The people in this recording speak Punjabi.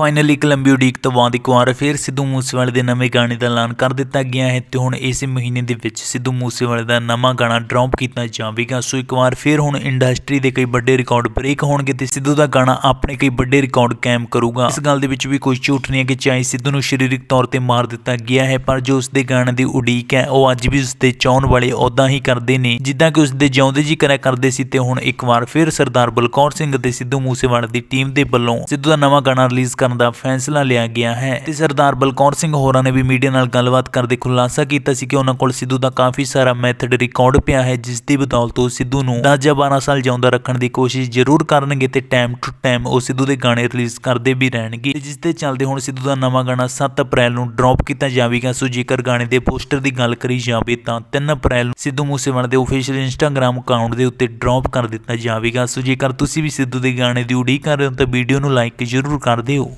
ਫਾਈਨਲੀ ਇੱਕ ਲੰਬੀ ਉਡੀਕ ਤੋਂ ਬਾਅਦ ਇੱਕ ਵਾਰ ਫਿਰ ਸਿੱਧੂ ਮੂਸੇਵਾਲੇ ਦੇ ਨਵੇਂ ਗਾਣੇ ਦਾ ਐਲਾਨ ਕਰ ਦਿੱਤਾ ਗਿਆ ਹੈ ਤੇ ਹੁਣ ਇਸੇ ਮਹੀਨੇ ਦੇ ਵਿੱਚ ਸਿੱਧੂ ਮੂਸੇਵਾਲੇ ਦਾ ਨਵਾਂ ਗਾਣਾ ਡ੍ਰੌਪ ਕੀਤਾ ਜਾਵੇਗਾ। ਸੋ ਇੱਕ ਵਾਰ ਫਿਰ ਹੁਣ ਇੰਡਸਟਰੀ ਦੇ ਕਈ ਵੱਡੇ ਰਿਕਾਰਡ ਬ੍ਰੇਕ ਹੋਣਗੇ ਤੇ ਸਿੱਧੂ ਦਾ ਗਾਣਾ ਆਪਣੇ ਕਈ ਵੱਡੇ ਰਿਕਾਰਡ ਕਾਇਮ ਕਰੂਗਾ। ਇਸ ਗੱਲ ਦੇ ਵਿੱਚ ਵੀ ਕੋਈ ਝੂਠ ਨਹੀਂ ਹੈ ਕਿ ਚਾਹੇ ਸਿੱਧੂ ਨੂੰ ਸਰੀਰਕ ਤੌਰ ਤੇ ਮਾਰ ਦਿੱਤਾ ਗਿਆ ਹੈ, ਪਰ ਜੋ ਉਸ ਦੇ ਗਾਣੇ ਦੀ ਉਡੀਕ ਹੈ, ਉਹ ਅੱਜ ਵੀ ਉਸ ਦੇ ਚਾਹਣ ਵਾਲੇ ਉਦਾਂ ਹੀ ਕਰਦੇ ਨੇ। ਜਿੱਦਾਂ ਕਿ ਉਸ ਦੇ ਜਿਉਂਦੇ ਜੀ ਕਰਿਆ ਕਰਦੇ ਸੀ ਤੇ ਹੁਣ ਇੱਕ ਵਾਰ ਫਿਰ ਸਰਦਾਰ ਬਲਕੌਰ ਸਿੰਘ ਅਤੇ ਸਿੱਧੂ ਮੂਸੇਵਾਲੇ ਦੀ ਟੀਮ ਦੇ ਵੱਲੋਂ ਸਿੱਧੂ ਦਾ ਨਵਾਂ ਗਾਣਾ ਰਿਲੀਜ਼ ਕਰ ਕਰਨ ਦਾ ਫੈਸਲਾ ਲਿਆ ਗਿਆ ਹੈ। ਤੇ ਸਰਦਾਰ ਬਲਕੌਰ ਸਿੰਘ ਹੋਰਾਂ ਨੇ ਵੀ ਮੀਡੀਆ ਨਾਲ ਗੱਲਬਾਤ ਕਰਦੇ ਖੁਲਾਸਾ ਕੀਤਾ ਸੀ ਕਿ ਉਹਨਾਂ ਕੋਲ ਸਿੱਧੂ ਦਾ ਕਾਫੀ ਸਾਰਾ ਮੈਥਡ ਰਿਕਾਰਡ ਪਿਆ ਹੈ, ਜਿਸ ਦੀ ਬਦੌਲਤ ਉਹ ਸਿੱਧੂ ਨੂੰ 10 ਜਾਂ 12 ਸਾਲ ਜਿਉਂਦਾ ਰੱਖਣ ਦੀ ਕੋਸ਼ਿਸ਼ ਜ਼ਰੂਰ ਕਰਨਗੇ ਤੇ ਟਾਈਮ ਟੂ ਟਾਈਮ ਉਹ ਸਿੱਧੂ ਦੇ ਗਾਣੇ ਰਿਲੀਜ਼ ਕਰਦੇ ਵੀ ਰਹਿਣਗੇ। ਤੇ ਜਿਸ ਦੇ ਚੱਲਦੇ ਹੁਣ ਸਿੱਧੂ ਦਾ ਨਵਾਂ ਗਾਣਾ 7 ਅਪ੍ਰੈਲ ਨੂੰ ਡ੍ਰੌਪ ਕੀਤਾ ਜਾਵੇਗਾ। ਸੋ ਜੇਕਰ ਗਾਣੇ ਦੇ ਪੋਸਟਰ ਦੀ ਗੱਲ ਕਰੀ ਜਾਵੇ ਤਾਂ 3 ਅਪ੍ਰੈਲ ਨੂੰ ਸਿੱਧੂ ਮੂਸੇਵਾਲੇ ਦੇ ਅਫੀਸ਼ੀਅਲ ਇੰਸਟਾਗ੍ਰam ਅਕਾਊਂਟ ਦੇ ਉੱਤੇ ਡ੍ਰੌਪ ਕਰ ਦਿੱਤਾ ਜਾਵੇਗਾ। ਸੋ ਜੇਕਰ ਤੁਸੀਂ ਵੀ ਸਿੱਧੂ ਦੇ ਗਾਣੇ ਦੀ ਉਡੀਕ ਕਰ ਰਹੇ ਹੋ ਤਾਂ ਵੀਡੀਓ ਨੂੰ ਲਾਈਕ ਜ਼ਰੂਰ ਕਰ ਦਿਓ।